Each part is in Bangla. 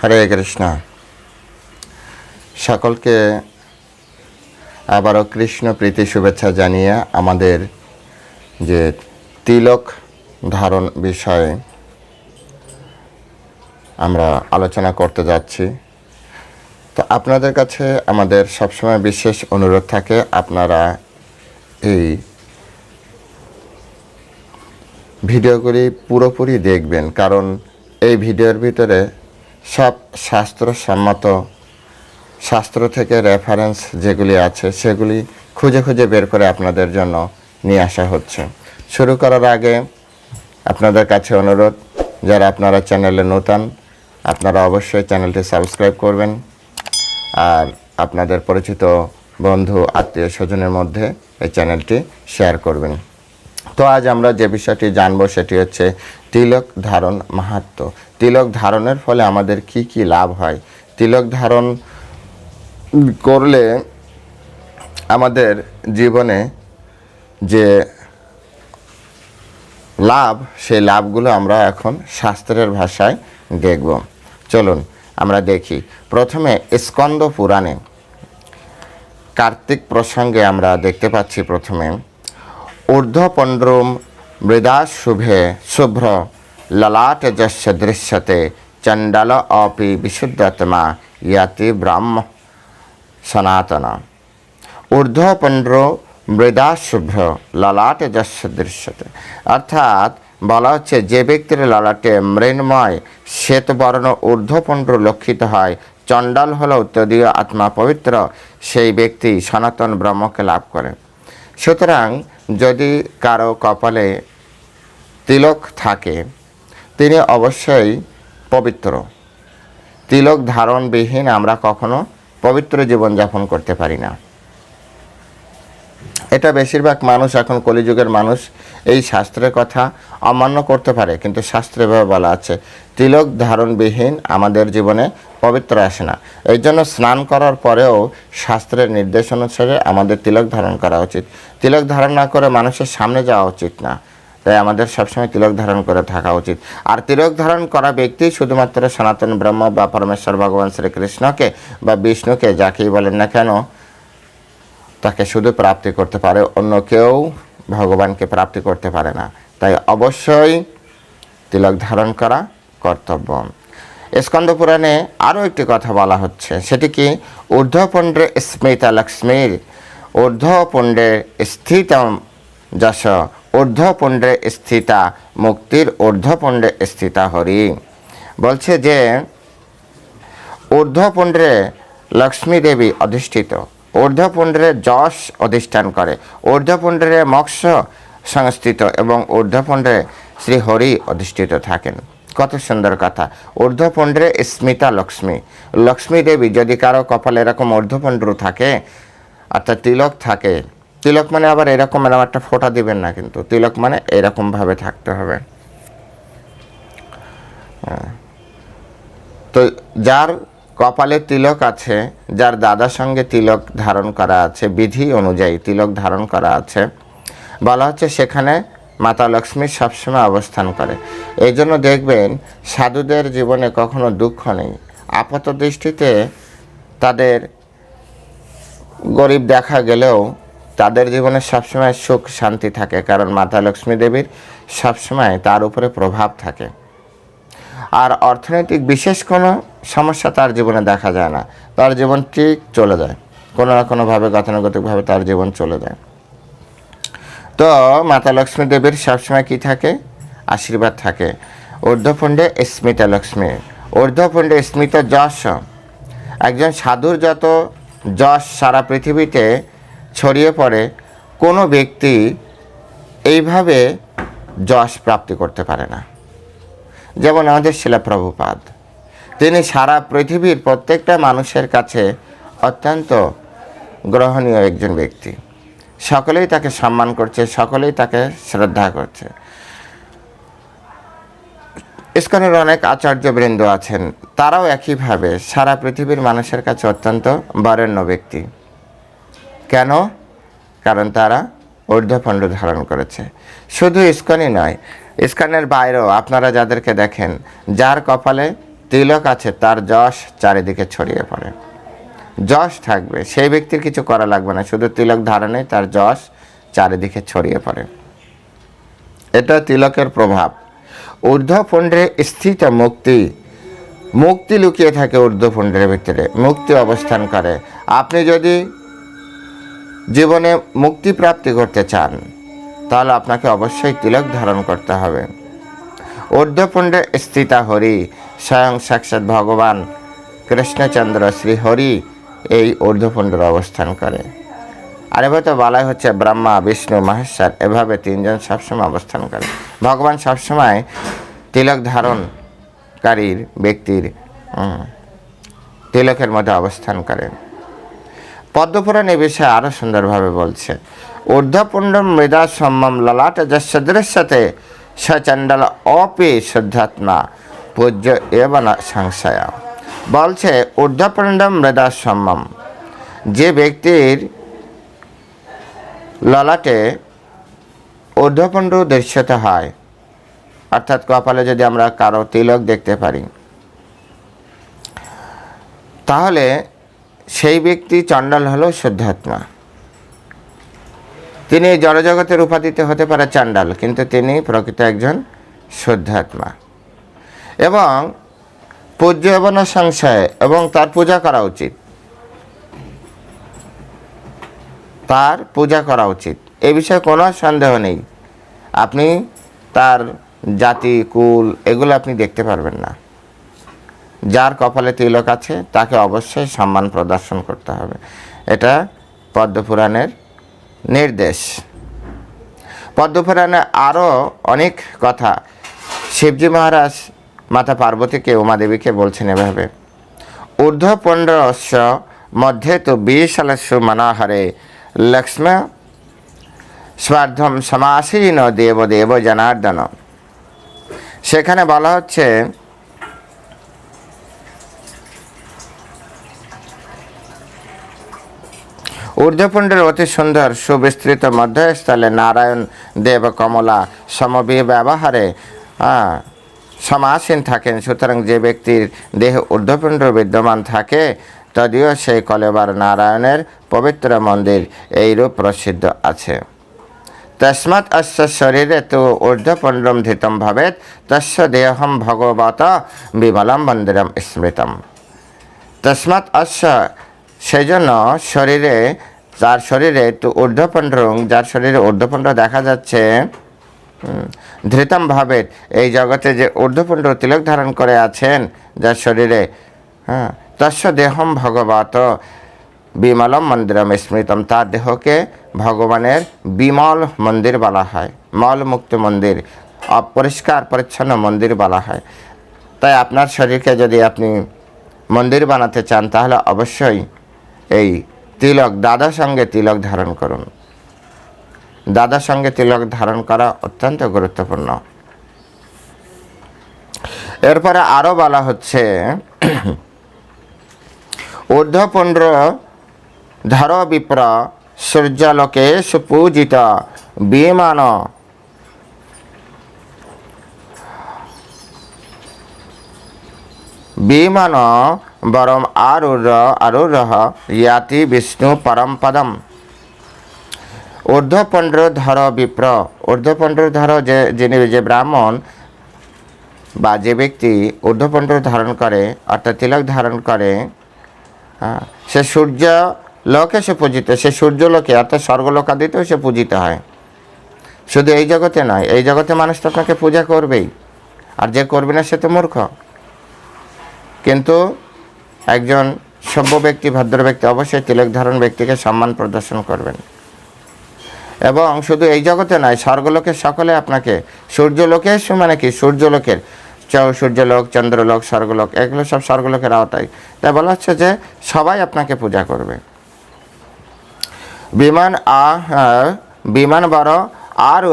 হরে কৃষ্ণ। সকলকে আবারও কৃষ্ণ প্রীতি শুভেচ্ছা জানিয়ে আমাদের যে তিলক ধারণ বিষয়ে আমরা আলোচনা করতে যাচ্ছি। তো আপনাদের কাছে আমাদের সবসময় বিশেষ অনুরোধ থাকে, আপনারা এই ভিডিওগুলি পুরোপুরি দেখবেন, কারণ এই ভিডিওর ভিতরে সব শাস্ত্রসম্মত শাস্ত্র থেকে রেফারেন্স যেগুলি আছে, সেগুলি খুঁজে খুঁজে বের করে আপনাদের জন্য নিয়ে আসা হচ্ছে। শুরু করার আগে আপনাদের কাছে অনুরোধ, যারা আপনারা চ্যানেলে নতুন, আপনারা অবশ্যই চ্যানেলটি সাবস্ক্রাইব করবেন। আর আপনাদের পরিচিত বন্ধু আত্মীয় স্বজনের মধ্যে এই চ্যানেলটি শেয়ার করবেন। তো আজ আমরা যে বিষয়টি জানব সেটি হচ্ছে তিলক ধারণ মাহাত্ম। তিলক ধারণের ফলে আমাদের কি কি লাভ হয়? তিলক ধারণ করলে আমাদের জীবনে যে লাভ, সেই লাভগুলো আমরা এখন শাস্ত্রের ভাষায় দেখব। চলুন, আমরা দেখি। প্রথমে স্কন্দ পুরাণে কার্তিক প্রসঙ্গে আমরা দেখতে পাচ্ছি প্রথমে ঊর্ধ্বপণ্ড্রুম মৃদা শুভে শুভ্র ললাট দৃশ্যতে চণ্ডাল অপি বিশুদ্ধাত্মা ইয়াতি ব্রাহ্ম সনাতন। ঊর্ধ্বপণ্ড্র মৃদা শুভ্র ললাটে যস্য দৃশ্যতে। অর্থাৎ বলা হচ্ছে যে ব্যক্তির ললাটে মৃন্ময় শ্বেতবর্ণ ঊর্ধ্বপণ্ড্র লক্ষিত হয়, চণ্ডাল হল উত্তরীয় আত্মা পবিত্র, সেই ব্যক্তি সনাতন ব্রহ্মকে লাভ করে সুতরাং যদি কারও কপালে তিলক থাকে, তিনি অবশ্যই পবিত্র। তিলক ধারণবিহীন আমরা কখনো পবিত্র জীবনযাপন করতে পারি না। এটা বেশিরভাগ মানুষ, এখন কলিযুগের মানুষ এই শাস্ত্রের কথা অমান্য করতে পারে, কিন্তু শাস্ত্রে এভাবে বলা আছে, তিলক ধারণবিহীন আমাদের জীবনে পবিত্র আসে না। এই জন্য স্নান করার পরেও শাস্ত্রের নির্দেশ অনুসারে আমাদের তিলক ধারণ করা উচিত। তিলক ধারণ না করে মানুষের সামনে যাওয়া উচিত না, তাই আমাদের সবসময় তিলক ধারণ করে থাকা উচিত। আর তিলক ধারণ করা ব্যক্তি শুধুমাত্র সনাতন ব্রহ্ম বা পরমেশ্বর ভগবান শ্রীকৃষ্ণকে বা বিষ্ণুকে যাকেই বলেন না কেন, তাকে শুধু প্রাপ্তি করতে পারে। অন্য কেউ ভগবানকে প্রাপ্তি করতে পারে না। তাই অবশ্যই তিলক ধারণ করা কর্তব্য। স্কন্দ পুরাণে আরও একটি কথা বলা হচ্ছে, সেটি কি? ঊর্ধ্বপুণ্ডে স্মিতা লক্ষ্মীর ঊর্ধ্বপুণ্ডে স্থিত যশ, ঊর্ধ্বপুণ্ডে স্থিতা মুক্তির ঊর্ধ্বপুণ্ডে স্থিতা হরি। বলছে যে ঊর্ধ্বপুণ্ডে লক্ষ্মী দেবী অধিষ্ঠিত। ঊর্ধ্বপুণ্ডে যশ অধিষ্ঠান করে। ঊর্ধ্বপুণ্ডে মৎস্য সংস্থিত এবং ঊর্ধ্বপুণ্ডে শ্রী হরি অধিষ্ঠিত থাকেন। কত সুন্দর কথা। ঊর্ধ্বপুণ্ডে স্মিতা লক্ষ্মী। লক্ষ্মী দেবী যদি কারও কপালে এরকম ঊর্ধ্বপুণ্ড্র থাকে অর্থাৎ তিলক থাকে, তিলক মানে আবার এরকম এরকম একটা ফোঁটা দিবেন না কিন্তু, তিলক মানে এরকমভাবে থাকতে হবে। হ্যাঁ। তো যার কপালে তিলক আছে, যার দাদার সঙ্গে তিলক ধারণ করা আছে, বিধি অনুযায়ী তিলক ধারণ করা আছে। বলা হচ্ছে সেখানে মাতা লক্ষ্মী সবসময় অবস্থান করে। এই জন্য দেখবেন সাধুদের জীবনে কখনো দুঃখ নেই। আপাত দৃষ্টিতে তাদের গরিব দেখা গেলেও তাদের জীবনে সবসময় সুখ শান্তি থাকে, কারণ মাতা লক্ষ্মী দেবীর সবসময় তার উপরে প্রভাব থাকে। আর অর্থনৈতিক বিশেষ কোনো সমস্যা তার জীবনে দেখা যায় না। তার জীবন ঠিক চলে যায়। কোনো না কোনোভাবে, গতানুগতিকভাবে তার জীবন চলে যায়। তো মাতা লক্ষ্মী দেবীর সবসময় কি থাকে? আশীর্বাদ থাকে। ঊর্ধ্বপুণ্ডে স্মিতা লক্ষ্মী। ঊর্ধ্বপুণ্ডে স্মিত যশ। একজন সাধুর যত যশ সারা পৃথিবীতে ছড়িয়ে পড়ে, কোনো ব্যক্তি এইভাবে যশ প্রাপ্তি করতে পারে না। যেমন আমাদের শিলাপ্রভুপাদ তিনি সারা পৃথিবীর প্রত্যেকটা মানুষের কাছে অত্যন্ত গ্রহণীয় একজন ব্যক্তি। সকলেই তাকে সম্মান করছে, সকলেই তাকে শ্রদ্ধা করছে। ইস্কনের অনেক আচার্যবৃন্দ আছেন, তারাও একইভাবে সারা পৃথিবীর মানুষের কাছে অত্যন্ত বরেণ্য ব্যক্তি। কেন? কারণ তারা ঊর্ধ্বপণ্ড ধারণ করেছে। শুধু ইস্কনই নয় ইস্কনের বাইরেও আপনারা যাদেরকে দেখেন, যার কপালে তিলক আছে, তার যশ চারিদিকে ছড়িয়ে পড়ে। যশ থাকবে, সেই ব্যক্তির কিছু করা লাগবে না, শুধু তিলক ধারণে তার যশ চারিদিকে ছড়িয়ে পড়ে। এটা তিলকের প্রভাব। ঊর্ধ্বপুণ্ডে স্থিত মুক্তি মুক্তি লুকিয়ে থাকে ঊর্ধ্বপুণ্ডের ভিতরে, মুক্তি অবস্থান করে। আপনি যদি জীবনে মুক্তি প্রাপ্তি করতে চান তাহলে আপনাকে অবশ্যই তিলক ধারণ করতে হবে। ঊর্ধ্বপুণ্ডে স্থিতা হরি, স্বয়ং সাক্ষাৎ ভগবান কৃষ্ণচন্দ্র শ্রী হরি এই ঊর্ধ্বপুণ্ডের অবস্থান করে। আর এভাবে তো বলাই হচ্ছে ব্রহ্মা, বিষ্ণু, মহেশ্বর, এভাবে তিনজন সবসময় অবস্থান করে। ভগবান সবসময় তিলক ধারণকারীর ব্যক্তির তিলকের মধ্যে অবস্থান করেন। পদ্মপুরাণ এ বিষয়ে আরও সুন্দরভাবে বলছে। ঊর্ধ্বপুণ্ডম মৃদা সম্যম ললাট যস্য দৃশ্যতে সচণ্ডল অপি শুদ্ধাত্মা, পূজ্য এবং সংশয়া। বলছে, ঊর্ধ্বপুণ্ডম মৃদা যে ব্যক্তির ললাটে ঊর্ধ্বপুণ্ড দৃশ্যতে হয়, অর্থাৎ কপালে যদি আমরা কারও তিলক দেখতে পারি, তাহলে সেই ব্যক্তি চণ্ডাল হলো শুদ্ধাত্মা। তিনি জড়জগতের উপাধিতে হতে পারে চাণ্ডাল কিন্তু তিনি প্রকৃত একজন শুদ্ধাত্মা। এবং পূজ্য এবং সংশয় এবং তার পূজা করা উচিত। তার পূজা করা উচিত। এ বিষয়ে কোনো সন্দেহ নেই। আপনি তার জাতি, কুল এগুলো আপনি দেখতে পারবেন না। যার কপালে তিলক আছে, তাকে অবশ্যই সম্মান প্রদর্শন করতে হবে। এটা পদ্মপুরাণের নির্দেশ। পদ্মপুরাণে আরও অনেক কথা। শিবজি মহারাজ মাতা পার্বতীকে, উমাদেবীকে বলছেন এভাবে ঊর্ধ্ব পণ্ডস্য মধ্যে তো বিশালস্য মনোহরে লক্ষ্মী স্বার্ধম সমাসীন দেব দেব জনার্দন। সেখানে বলা হচ্ছে ঊর্ধ্বপুণ্ডের অতি সুন্দর সুবিস্তৃত মধ্যস্থলে নারায়ণ দেব কমলা সমবি ব্যবহারে সমাসীন থাকেন। সুতরাং যে ব্যক্তির দেহ ঊর্ধ্বপুণ্ড বিদ্যমান থাকে তদিও সেই কলেবার নারায়ণের পবিত্র মন্দির এইরূপ প্রসিদ্ধ আছে। তস্মাৎ অস্য শরীরে তু ঊর্ধ্বপুণ্ডম ধৃতম ভবেত তস্য দেহম ভগবত বিমলম মন্দিরম স্মৃতম। তস্মাৎ অশ্ব সেই জন্য শরীরে, যার শরীরে একটু ঊর্ধ্বপণ্ড যার শরীরে ঊর্ধ্বপণ্ড দেখা যাচ্ছে ধৃতম ভাবের এই জগতে যে ঊর্ধ্বপুণ্ড তিলক ধারণ করে আছেন, যার শরীরে হ্যাঁ তস্য দেহম ভগবত, বিমলম মন্দিরম স্মৃতম, তার দেহকে ভগবানের বিমল মন্দির বলা হয়, মলমুক্ত মন্দির, অপরিষ্কার পরিচ্ছন্ন মন্দির বলা হয়। তাই আপনার শরীরকে যদি আপনি মন্দির বানাতে চান, তাহলে অবশ্যই এই তিলক দাদা সঙ্গে তিলক ধারণ করুন। দাদা সঙ্গে তিলক ধারণ করা অত্যন্ত গুরুত্বপূর্ণ। এরপরে আরও বলা হচ্ছে, ঊর্ধ্বপুণ্ড ধর বিপ্র, সূর্যালোকে সুপূজিত বিমান বিমান বরম আরুর আরুরহ ইয়াতি বিষ্ণু পরম পদম ঊর্ধ্বপণ্ড ধর বিপ্র। ঊর্ধ্বপণ্ড ধর যে, যিনি যে ব্রাহ্মণ বা যে ব্যক্তি ঊর্ধ্বপণ্ড ধারণ করে, অর্থাৎ তিলক ধারণ করে সে সূর্য লোকে সে পূজিত, সে সূর্য লোকে, অর্থাৎ স্বর্গলোকাদিতেও সে পূজিত হয়। শুধু এই জগতে নয়, এই জগতে মানুষ তো আপনাকে পূজা করবেই। আর যে করবে না সে তো মূর্খ। কিন্তু একজন সভ্য ব্যক্তি, ভদ্র ব্যক্তি অবশ্যই তিলক ধারণ ব্যক্তিকে সম্মান প্রদর্শন করবেন। এবং শুধু এই জগতে নয়, স্বর্গলোকের সকলে আপনাকে সূর্যলোকে মানে কি, সূর্যলোকের সূর্যলোক, চন্দ্রলোক, স্বর্গলোক, এগুলো সব স্বর্গলোকের আওতায়। তাই বলা হচ্ছে যে সবাই আপনাকে পূজা করবে। বিমান আ বিমান বড় আর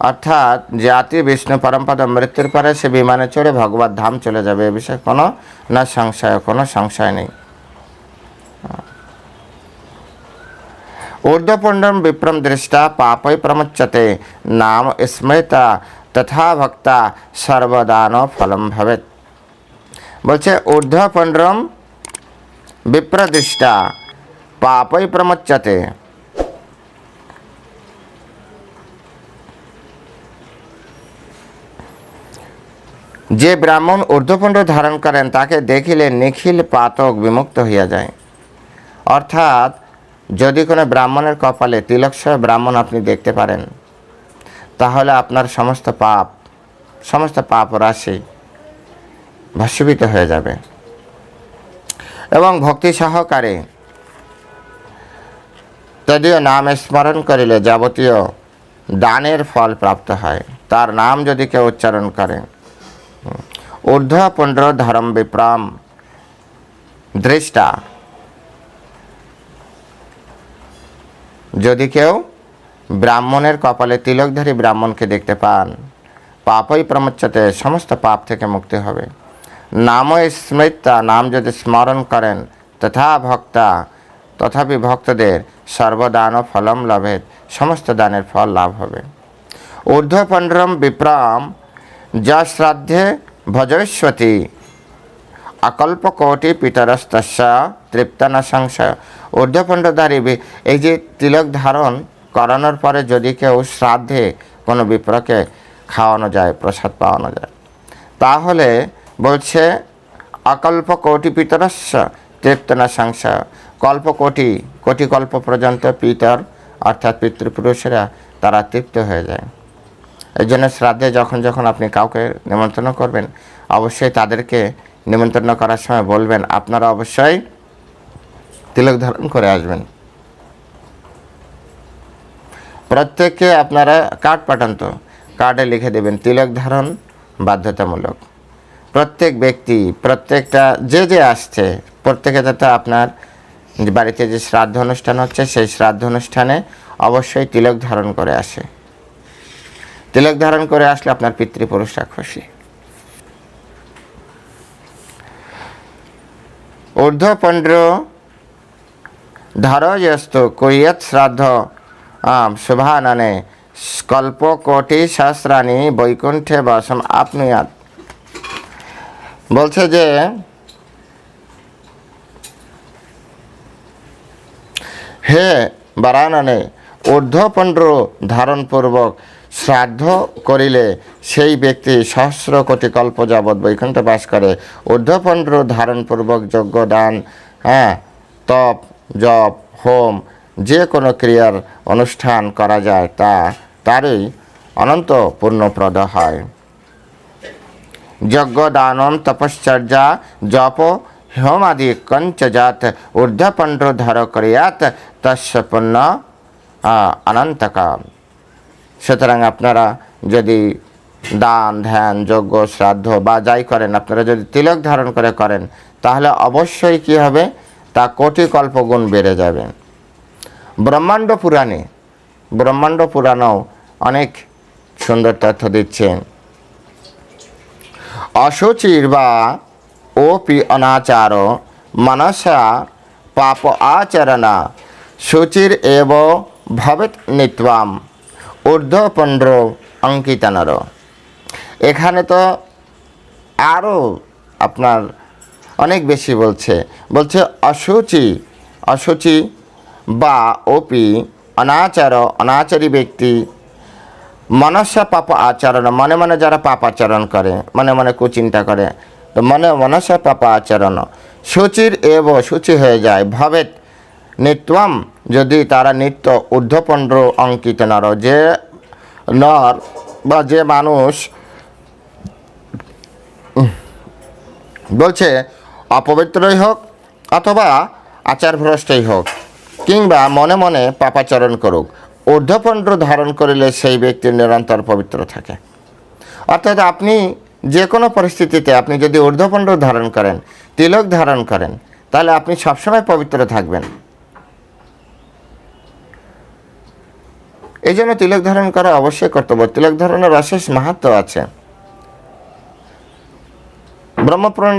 অর্থাৎ জাতি, বিষ্ণু, পরমপদ, মৃত্যুর পরে সে বিমানে চড়ে ভগবত ধাম চলে যাবে। এ বিষয়ে কোনো না সংশয়, কোনো সংশয় নেই। ঊর্ধ্বপুণ্ডম বিপ্রম দৃষ্টা পাপই প্রমুচ্যতে নাম স্মৃতা তথা ভক্তা সর্বদান ফলম ভবেত বলছে ঊর্ধ্বপণ্ড্রম বিপ্রদৃষ্টা পাপই প্রমোচ্যতে যে ব্রাহ্মণ ঊর্ধ্বপণ্ড ধারণ করেন, তাকে দেখিলে নিখিল পাতক বিমুক্ত হইয়া যায়। অর্থাৎ, যদি কোনো ব্রাহ্মণের কপালে তিলকসহ ব্রাহ্মণ আপনি দেখতে পারেন, তাহলে আপনার সমস্ত পাপ সমস্ত পাপ রাশি ভস্মীভূত হয়ে যাবে। এবং ভক্তি সহকারে তদীয় নাম স্মরণ করিলে যাবতীয় দানের ফল প্রাপ্ত হয়। তার নাম যদি কেউ উচ্চারণ করে ঊর্ধ্ব পুণ্ড ধরম বিপ্রাম দৃষ্টা। যদি কেউ ব্রাহ্মণের কপালে তিলকধারী ব্রাহ্মণকে দেখতে পান, পাপই প্রমোচ্ছতে সমস্ত পাপ থেকে মুক্তি হবে। নাম স্মৃতা নাম যদি স্মরণ করেন তথা ভক্তা, তথাপি ভক্তদের সর্বদান ফলম লাভে সমস্ত দানের ফল লাভ হবে। ঊর্ধ্বপণ্ডরম বিপ্রাম যা শ্রাদ্ধে ভজস্বতী অকল্পকোটি পিতরস্তস্য তৃপ্তানা সংশয় ঊর্ধ্বপণ্ডধারী এই যে তিলক ধারণ করানোর পরে যদি কেউ শ্রাদ্ধে কোনো বিপ্রকে খাওয়ানো যায়, প্রসাদ পাওয়ানো যায়, তাহলে বলছে অকল্প কোটি পিতরস্য তৃপ্তনা সংশয় কল্প কোটি কোটি কল্প পর্যন্ত পিতর, অর্থাৎ পিতৃপুরুষেরা, তারা তৃপ্ত হয়ে যায়। এই জন্য শ্রাদ্ধে যখন যখন আপনি কাউকে নিমন্ত্রণ করবেন, অবশ্যই তাদেরকে নিমন্ত্রণ করার সময় বলবেন, আপনারা অবশ্যই তিলক ধারণ করে আসবেন। প্রত্যেককে আপনারা কার্ড পাঠান তো, কার্ডে লিখে দেবেন, তিলক ধারণ বাধ্যতামূলক। প্রত্যেক ব্যক্তি, প্রত্যেকটা যে যে আসছে, প্রত্যেকে যাতে আপনার বাড়িতে যে শ্রাদ্ধ অনুষ্ঠান হচ্ছে, সেই শ্রাদ্ধ অনুষ্ঠানে অবশ্যই তিলক ধারণ করে আসে। তিলক ধারণ করে আসলে আপনার পিতৃপুরুষরা খুশি। ঊর্ধ্বপণ্ড ধরযস্তু কুর্যৎ শ্রাদ্ধ, আম, শুভাননে কল্প কোটি সহস্রাণী বৈকুণ্ঠে বাসম আপনুয়াত। বলছে যে, হে বারাননে ঊর্ধ্বপণ্ড ধারণপূর্বক শ্রাদ্ধ করিলে সেই ব্যক্তি সহস্র কোটি কল্প যাবৎ বৈকুণ্ঠ বাস করে। ঊর্ধ্বপণ্ড ধারণপূর্বক যজ্ঞ, দান হ্যাঁ তপ, জপ, হোম, যে কোনো ক্রিয়ার অনুষ্ঠান করা যায়, তা, তারই অনন্ত পূর্ণপ্রদ হয়। যজ্ঞ, দানম, তপশ্চর্যা, জপ হোমাদি কঞ্চজাত ঊর্ধ্বপণ্ড ধর ক্রিয়াত তস্য পুণ্য অনন্তকাম। সুতরাং আপনারা যদি দান, ধ্যান, যজ্ঞ, শ্রাদ্ধ বা যাই করেন, আপনারা যদি তিলক ধারণ করে করেন, তাহলে অবশ্যই কি হবে? তা কোটি কল্প গুণ বেড়ে যাবে। ব্রহ্মাণ্ড পুরাণে, ব্রহ্মাণ্ড পুরাণও অনেক সুন্দর তথ্য দিচ্ছেন অশুচির বা ওপি অনাচার মনসা পাপ আচরণ শুচির এব ভবেত নিত্বাম। ঊর্ধ্বপণ্ড অঙ্কিতানর এখানে তো আরও আপনার অনেক বেশি বলছে। বলছে অশুচি অশুচি বা ওপি, অনাচার, অনাচারী ব্যক্তি, মনস্য পাপ আচরণ, মনে মনে যারা পাপ আচরণ করে, মনে মনে কুচিন্তা করে, তো মনে মনস্য পাপ আচরণ, সূচির এব, সূচি হয়ে যায় ভবেত নিত্যম যদি তারা নিত্য ঊর্ধ্বপণ্ড অঙ্কিত নর, যে নর বা যে মানুষ বলছে অপবিত্রই হোক অথবা আচার ভ্রষ্টই হোক, কিংবা মনে মনে পাপাচরণ করুক ঊর্ধ্বপণ্ড ধারণ করিলে সেই ব্যক্তি নিরন্তর পবিত্র থাকে। অর্থাৎ আপনি যে কোনো পরিস্থিতিতে আপনি যদি ঊর্ধ্বপণ্ড ধারণ করেন, তিলক ধারণ করেন, তাহলে আপনি সবসময় পবিত্র থাকবেন। এই জন্য তিলক ধারণ করা অবশ্যই কর্তব্য। তিলক ধারণের অশেষ মাহাত্ম আছে। ব্রহ্মপুরাণ,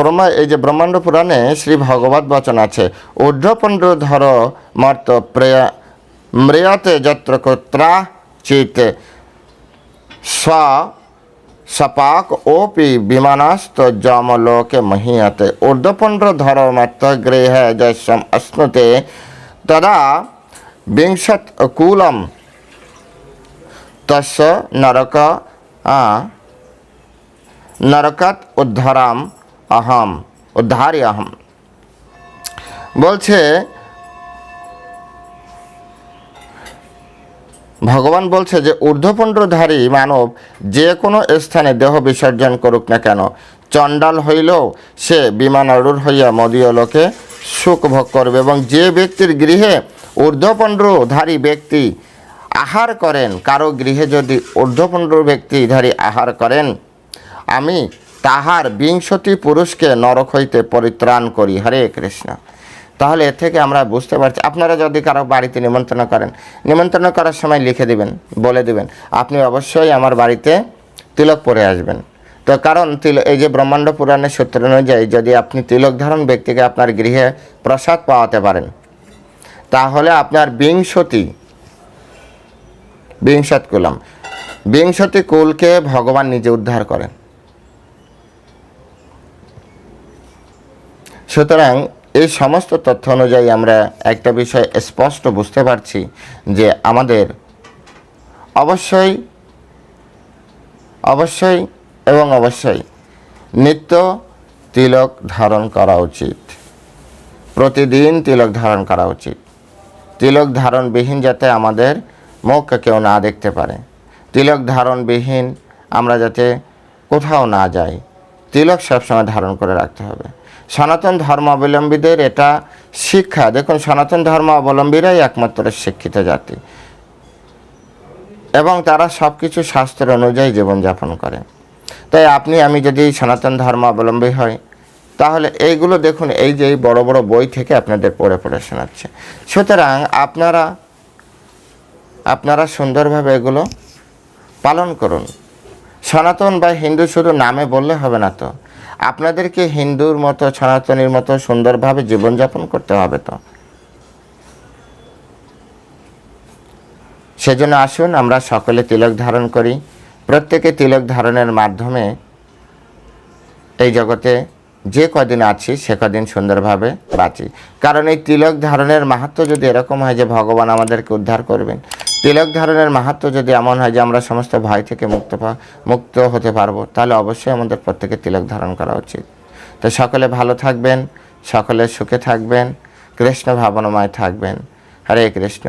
ব্রহ্মা, এই যে ব্রহ্মাণ্ড পুরাণে শ্রী ভগবত বচন আছে, ঊর্ধ্বপণ্ড ধর মর্ত প্রেয়া, মৃয়তে যত্র কত্রা চিত স্ব, সপাক ওপি বিমানাস্ত যমলোকে মহিয়াতে, ঊর্ধ্বপণ্ড ধর মর্ত গৃহে যস্যম অশ্নুতে, তদা বিংশত কুলম তস্য নরক নরকাত উদ্ধারাম আহম উদ্ধারি আহম বলছে ভগবান বলছে যে ঊর্ধ্বপুণ্ডধারী মানব যে কোনো স্থানে দেহ বিসর্জন করুক না কেন চণ্ডাল হইলেও সে বিমান আরূঢ় হইয়া মদীয় লোকে সুখ ভোগ করবে এবং যে ব্যক্তির গৃহে ঊর্ধ্বপণ্ডধারী ব্যক্তি আহার করেন, কারও গৃহে যদি ঊর্ধ্বপুণ্ড ব্যক্তিধারী আহার করেন, আমি তাহার বিংশতি পুরুষকে নরক হইতে পরিত্রাণ করি, হরে কৃষ্ণ। তাহলে এর থেকে আমরা বুঝতে পারছি, আপনারা যদি কারও বাড়িতে নিমন্ত্রণ করেন, নিমন্ত্রণ করার সময় লিখে দিবেন, বলে দিবেন, আপনি অবশ্যই আমার বাড়িতে তিলক পরে আসবেন। তো কারণ তিল এই যে ব্রহ্মাণ্ড পুরাণের সূত্র অনুযায়ী যদি আপনি তিলক ধারণ ব্যক্তিকে আপনার গৃহে প্রসাদ পাওয়াতে পারেন, তাহলে আপনার বিংশতি বিংশত কুলম। বিংশতি কুলকে ভগবান নিজে উদ্ধার করেন। সুতরাং এই সমস্ত তথ্য অনুযায়ী আমরা একটা বিষয় স্পষ্ট বুঝতে পারছি যে আমাদের অবশ্যই অবশ্যই এবং অবশ্যই নিত্য তিলক ধারণ করা উচিত। প্রতিদিন তিলক ধারণ করা উচিত। তিলক ধারণবিহীন যাতে আমাদের মুখকে কেউ না দেখতে পারে। তিলক ধারণবিহীন, আমরা যাতে কোথাও না যাই। তিলক সবসময় ধারণ করে রাখতে হবে। সনাতন ধর্মাবলম্বীদের এটা শিক্ষা। দেখুন, সনাতন ধর্ম অবলম্বীরাই একমাত্র শিক্ষিত জাতি। এবং তারা সব কিছু শাস্ত্র অনুযায়ী জীবনযাপন করে। তাই আপনি, আমি যদি সনাতন ধর্ম অবলম্বী হই, তাহলে এইগুলো দেখুন, এই যে এই বড় বড় বই থেকে আপনাদের পড়ে পড়ে শোনাচ্ছে। সুতরাং আপনারা আপনারা সুন্দরভাবে এগুলো পালন করুন। সনাতন বা হিন্দু শুধু নামে বললে হবে না তো। আপনাদেরকে হিন্দুর মতো, সনাতনীর মতো সুন্দরভাবে জীবনযাপন করতে হবে তো। সেজন্য আসুন, আমরা সকলে তিলক ধারণ করি। প্রত্যেকে তিলক ধারণের মাধ্যমে এই জগতে যে কদিন আছি, সে কদিন সুন্দরভাবে বাঁচি। কারণ এই তিলক ধারণের মাহাত্ম যদি এরকম হয় যে ভগবান আমাদেরকে উদ্ধার করবেন, তিলক ধারণের মাহাত্ম যদি এমন হয় যে আমরা সমস্ত ভয় থেকে মুক্ত মুক্ত হতে পারব, তাহলে অবশ্যই আমাদের প্রত্যেকে তিলক ধারণ করা উচিত। তো সকলে ভালো থাকবেন, সকলে সুখে থাকবেন, কৃষ্ণ ভাবনাময় থাকবেন। হরে কৃষ্ণ।